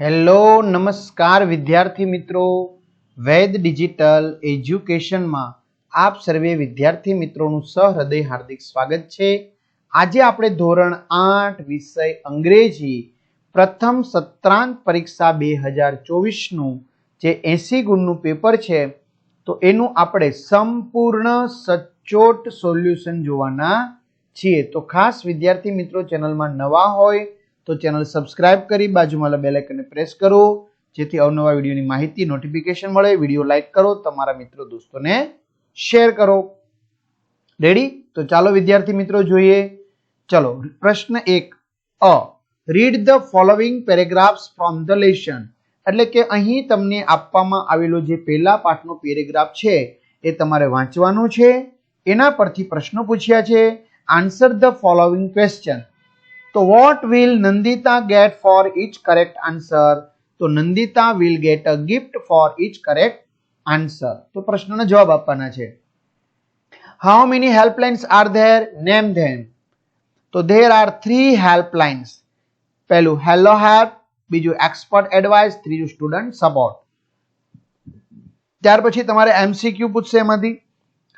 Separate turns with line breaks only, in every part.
Hello, નમસ્કાર વિદ્યાર્થી મિત્રો. વૈદ ડિજિટલ એજ્યુકેશનમાં આપ સર્વે વિદ્યાર્થી મિત્રોનું સહૃદય હાર્દિક સ્વાગત છે. આજે આપણે ધોરણ આઠ વિષય અંગ્રેજી પ્રથમ સત્રાંત પરીક્ષા બે હજાર ચોવીસનું જે એસી ગુણનું પેપર છે, તો એનું આપણે સંપૂર્ણ સચોટ સોલ્યુશન જોવાના છીએ. તો ખાસ વિદ્યાર્થી મિત્રો ચેનલમાં નવા હોય તો ચેનલ સબસ્ક્રાઇબ કરી બાજુમાં બેલ આઇકનને પ્રેસ કરો, જેથી અવનવા વિડીયોની માહિતી નોટિફિકેશન મળે, વીડિયો લાઈક કરો, તમારા મિત્રો, દોસ્તોને શેર કરો. રેડી તો ચાલો વિદ્યાર્થી મિત્રો જોઈએ. ચલો, પ્રશ્ન એક. A. Read the following paragraphs from the lesson એટલે કે અહીં તમને આપવામાં આવેલો જે પહેલા પાઠનો પેરેગ્રાફ છે, એ તમારે વાંચવાનો છે. એના પરથી પ્રશ્નો પૂછ્યા છે. આન્સર ધ ફોલોવિંગ ક્વેશ્ચન તો what will Nandita get for each correct answer તો Nandita will get a gift for each correct answer તો પ્રશ્નનો જવાબ આપવાના છે. How many helplines are there name them તો ધેર આર થ્રી હેલ્પલાઇન્સ પહેલું hello help બીજું એક્સપર્ટ એડવાઇસ ત્રીજું સ્ટુડન્ટ સપોર્ટ ત્યાર પછી તમારે એમસીક્યુ પૂછશે એમાંથી.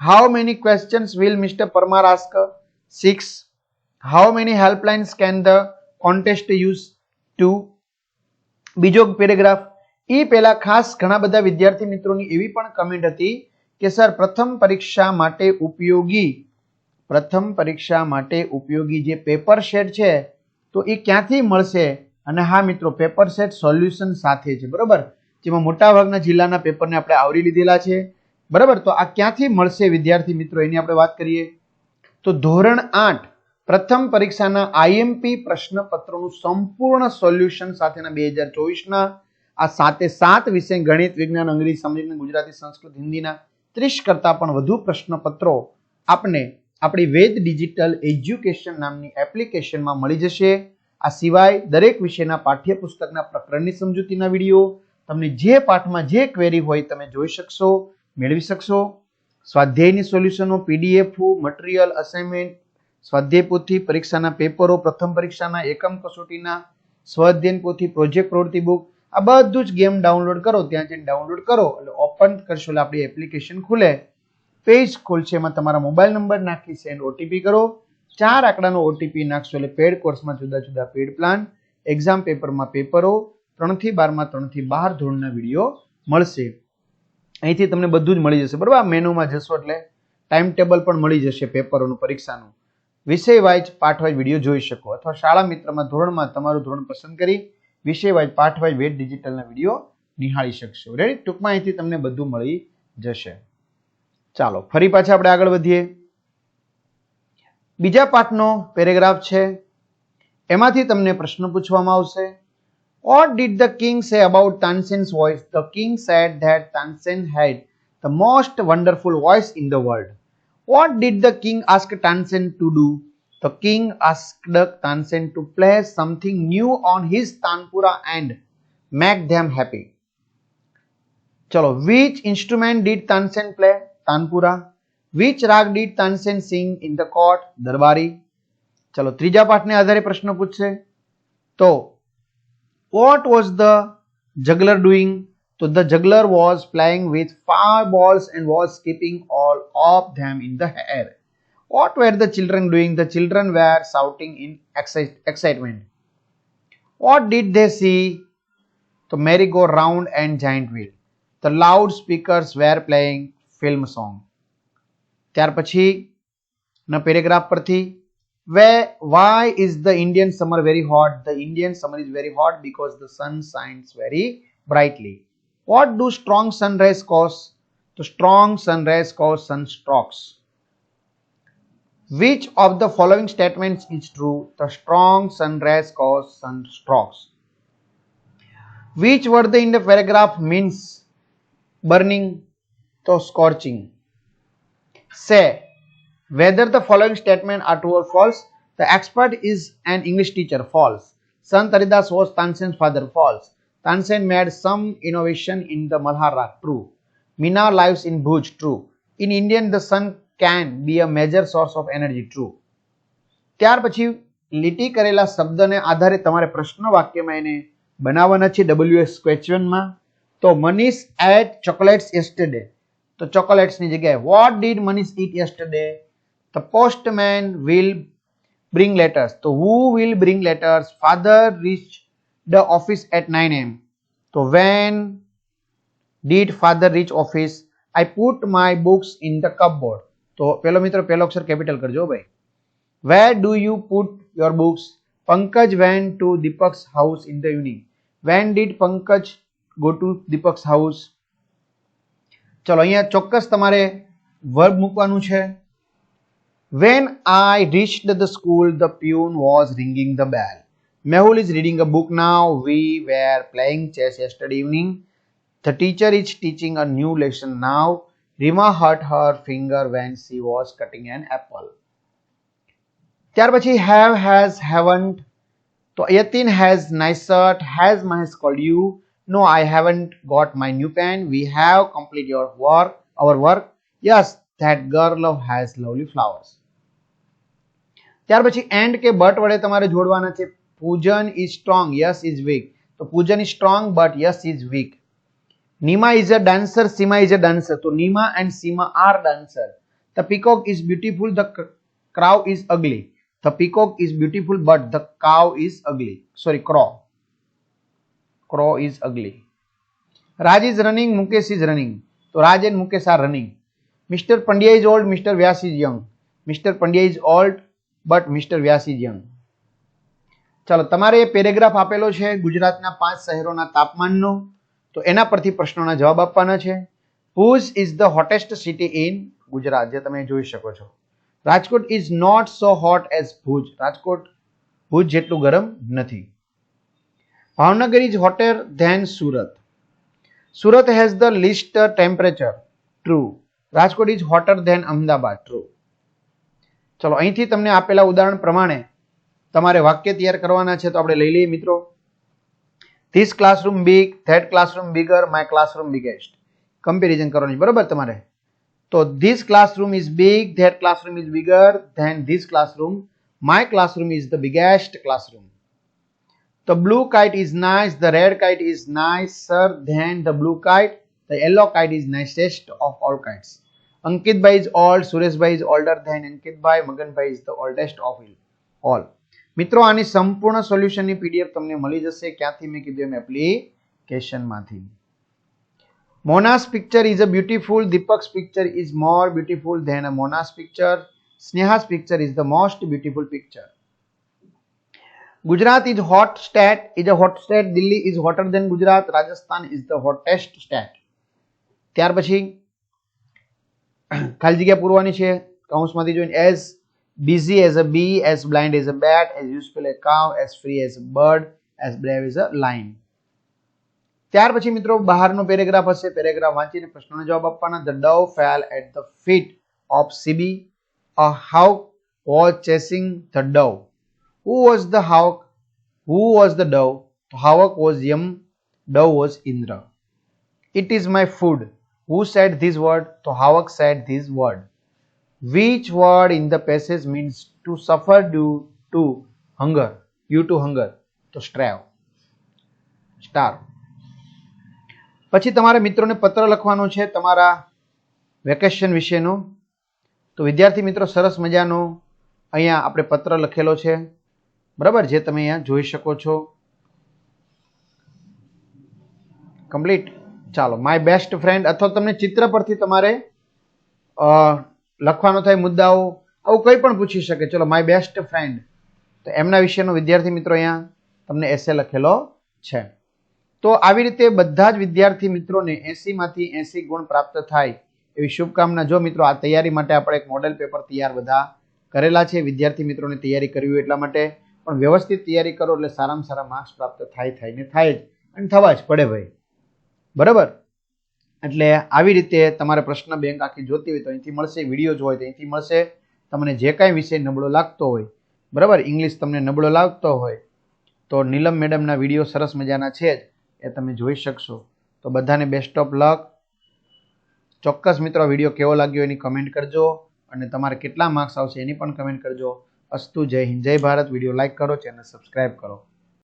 How many questions will mister Parmar ask six how many helpline can the contest use to બીજો પેરેગ્રાફ એ પહેલા ખાસ ઘણા બધા વિદ્યાર્થી મિત્રોની એવી પણ કમેન્ટ હતી કે સર પ્રથમ પરીક્ષા માટે ઉપયોગી પ્રથમ પરીક્ષા માટે ઉપયોગી જે પેપર સેટ છે, તો એ ક્યાંથી મળશે? અને હા મિત્રો પેપર સેટ સોલ્યુશન સાથે છે, બરોબર? જેમાં મોટાભાગના જિલ્લાના પેપરને આપણે આવરી લીધેલા છે, બરાબર? તો આ ક્યાંથી મળશે વિદ્યાર્થી મિત્રો? એની આપણે વાત કરીએ. તો ધોરણ આઠ પ્રથમ પરીક્ષાના આઈએમપી પ્રશ્નપત્રોનું સંપૂર્ણ સોલ્યુશન સાથેના બે હજાર ચોવીસના, આ સાતે સાત વિષય ગણિત, વિજ્ઞાન, અંગ્રેજી સમજણ ગુજરાતી, સંસ્કૃત, હિન્દીના ત્રીસ કરતાં પણ વધુ પ્રશ્નપત્રો આપને આપણી વેદ ડિજિટલ એજ્યુકેશન નામની એપ્લિકેશનમાં મળી જશે. આ સિવાય દરેક વિષયના પાઠ્યપુસ્તકના પ્રકરણની સમજૂતીના વીડિયો, તમને જે પાઠમાં જે ક્વેરી હોય તમે જોઈ શકશો, મેળવી શકશો. સ્વાધ્યાયની સોલ્યુશનો, પીડીએફ, મટીરિયલ, અસાઇનમેન્ટ સ્વાધ્યાય પોથી પરીક્ષાના પેપરો, પ્રથમ પરીક્ષાના એકમ કસોટીના સ્વાધ્યાયન પોથી પ્રોજેક્ટ પ્રવૃત્તિ બુક, આ બધું જ ગેમ ડાઉનલોડ કરો, ત્યાં જઈને ડાઉનલોડ કરો, એટલે ઓપન કરશો, એટલે આપણી એપ્લિકેશન ખુલે. પેજ ખુલશે, એમાં તમારા મોબાઈલ નંબર નાખી સેન્ડ ઓટીપી કરો. ચાર આંકડાનો ઓટીપી નાખશો, એટલે પેડ કોર્સમાં જુદા જુદા પેડ પ્લાન, એક્ઝામ પેપરમાં પેપરો, ત્રણથી બારમાં, ત્રણથી બાર ધોરણના વીડિયો મળશે. અહીંથી તમને બધું જ મળી જશે, બરાબર? મેનુમાં જશો એટલે ટાઈમ ટેબલ પણ મળી જશે, પેપરોનું, પરીક્ષાનું. વિષય વાઇઝ પાઠ વીડિયો જોઈ શકો અથવા શાળા મિત્રમાં ધોરણમાં તમારું ધોરણ પસંદ કરી વિષય વાઇઝ પાઠ વાઇઝ વેટ ડિજિટલના વીડિયો નિહાળી શકશો. રેડી ટૂંકમાં અહીંથી તમને બધું મળી જશે. ચાલો, ફરી પાછા આપણે આગળ વધીએ. બીજા પાઠનો પેરેગ્રાફ છે. એમાંથી તમને પ્રશ્ન પૂછવામાં આવશે. What did the king say about Tansen's voice? The king said that Tansen had the most wonderful voice in the world. What did the king ask Tansen to do? The king asked Tansen to play something new on his Tanpura and make them happy. Chalo, which instrument did Tansen play? Tanpura. Which rag did Tansen sing in the court? Darbari. ચલો ત્રીજા પાઠને આધારે પ્રશ્ન પૂછશે તો what was the juggler doing? So the juggler was playing with five balls and was keeping all of them in the air. What were the children doing? The children were shouting in exci- excitement. What did they see? The merry-go-round and giant wheel. The loudspeakers were playing film song. ત્યાર પછી ના paragraph પરથી where why is the indian summer very hot the indian summer is very hot because the sun shines very brightly what do strong sun rays cause the strong sun rays cause sunstrokes which of the following statements is true the strong sun rays cause sunstrokes which word in the paragraph means burning to scorching say whether the following statement are true or false. The expert is an English teacher. False. Sant Haridas was Tansen's father. False. Tansen made some innovation in the Malhara. True. Mina lives in Bhuj. True. In Indian, the sun can be a major source of energy. True. ત્યાર પછી લીટી કરેલા શબ્દને આધારે તમારે પ્રશ્ન વાક્યમાં એને બનાવવાના છે ડબલ્યુએસ ક્વેશ્ચનમાં તો મનીષ એટ ચોકલેટ્સ યસ્ટરડે તો ચોકલેટ્સની જગ્યાએ what did Manish eat yesterday the postman will bring letters તો who will bring letters father reach the office at nine AM તો when did father reach office I put my books in the cupboard તો પેલો મિત્રો પેલો અક્ષર capital કરજો ભાઈ where do you put your books Pankaj went to Deepak's house in the evening when did Pankaj go to Deepak's house ચલો અહીંયા ચોક્કસ તમારે વર્બ મૂકવાનું છે when I reached the school the peon was ringing the bell Mehul is reading a book now we were playing chess yesterday evening the teacher is teaching a new lesson now rima hurt her finger when she was cutting an apple ત્યાર પછી have has haven't તો Yatin has nice has has mahesh called you no i haven't got my new pen we have completed your work our work yes that girl has lovely flowers ત્યાર પછી and કે but વડે તમારે જોડવાના છે Pujan is strong, yes is weak. So Pujan is strong but yes is weak. Nima is a dancer, Sima is a dancer. So Nima and Sima are dancer. The peacock is beautiful, the crow is ugly. The peacock is beautiful but the cow is ugly. Sorry, crow. Crow is ugly. Raj is running, Mukesh is running. So Raj and Mukesh are running. Mr. Pandya is old, Mr. Vyas is young. Mr. Pandya is old, but Mr. Vyas is young. ચાલો, તમારે એ paragraph આપેલો છે ગુજરાતના પાંચ શહેરોના તાપમાનનો. તો એના પરથી પ્રશ્નોના જવાબ આપવાના છે. Bhuj is the hottest city in Gujarat, જે તમે જોઈ શકો છો. Rajkot is not so hot as Bhuj Rajkot Bhuj જેટલું ગરમ નથી. Bhavnagar is hotter than Surat. Surat has the least temperature true Rajkot is hotter than Ahmedabad. True ચલો, અહીંથી તમને આપેલા ઉદાહરણ પ્રમાણે તમારે વાક્ય તૈયાર કરવાના છે તો આપણે લઈ લઈએ મિત્રો this classroom big that classroom bigger my classroom biggest comparison કરવાની બરાબર તમારે તો this classroom is big that classroom is bigger than this classroom my classroom is the biggest classroom is nice, the red kite is nicer than the blue kite, the yellow kite is nicest of all kites. Ankit Bhai is old, Suresh Bhai is older than Ankit Bhai, Magan Bhai is the oldest of all. મિત્રો, આની સંપૂર્ણ સોલ્યુશનની PDF તમને મળી જશે. ક્યાંથી મેં કીધું એમ એપ્લિકેશનમાંથી Mona's picture is a beautiful Deepak's picture is more beautiful than a Mona's picture Sneha's picture is the most beautiful picture Gujarat is hot state is a hot state Delhi is hotter than Gujarat Rajasthan is the hottest state ત્યાર પછી, ખાલી જગ્યા પૂરવાની છે. કૌંસમાંથી જોઈને as busy as a bee as blind as a bat as useful a cow as free as a bird as brave as a lion ત્યાર પછી મિત્રો બહારનો પેરેગ્રાફ હશે પેરેગ્રાફ વાંચીને પ્રશ્નોનો જવાબ આપવાના the dove fell at the feet of Sibi a hawk was chasing the dove Who was the hawk? Who was the dove? Hawk was Yam, dove was Indra. It is my food. Who said this word? So Hawk said this word. Which word in the passage means to suffer due to hunger? Due to hunger. તો starve star પછી તમારે મિત્રોને પત્ર લખવાનો છે તમારા vacation વિશેનો. તો વિદ્યાર્થી મિત્રો, સરસ મજાનો અહીંયા આપણે પત્ર લખેલો છે. બરાબર? જે તમે અહીંયા જોઈ શકો છો. કમ્પ્લીટ ચાલો માય બેસ્ટ ફ્રેન્ડ અથવા તમને ચિત્ર પરથી તમારે લખવાનો થાય મુદ્દાઓ, આવું કંઈ પણ પૂછી શકે. ચલો માય બેસ્ટ ફ્રેન્ડ તો એમના વિશેનો વિદ્યાર્થી મિત્રો અહીંયા તમને એસે લખેલો છે. તો આવી રીતે બધા જ વિદ્યાર્થી મિત્રોને એસીમાંથી એસી ગુણ પ્રાપ્ત થાય એવી શુભકામના. જો મિત્રો આ તૈયારી માટે આપણે એક મોડેલ પેપર તૈયાર બધા કરેલા છે, વિદ્યાર્થી મિત્રોને તૈયારી કરવી એટલા માટે, પણ વ્યવસ્થિત તૈયારી કરો એટલે સારામાં સારા માર્ક્સ પ્રાપ્ત થાય થાય ને થાય જ. અને થવા જ પડે ભાઈ. બરાબર? એટલે આવી રીતે તમારે પ્રશ્ન બેંક આખી જોતી હોય તો અહીંથી મળશે વીડિયો જો હોય તો અહીંથી મળશે. તમને જે કાંઈ વિષય નબળો લાગતો હોય, બરાબર? ઇંગ્લિશ તમને નબળો લાગતો હોય, તો નીલમ મેડમના વીડિયો સરસ મજાના છે જ, એ તમે જોઈ શકશો. તો બધાને બેસ્ટ ઓફ લક ચોક્કસ મિત્રો વીડિયો કેવો લાગ્યો એની કમેન્ટ કરજો અને તમારે કેટલા માર્ક્સ આવશે એની પણ કમેન્ટ કરજો. અસ્તુ, જય હિન્દ, જય ભારત. વીડિયો લાઇક કરો ચેનલ સબસ્ક્રાઈબ કરો.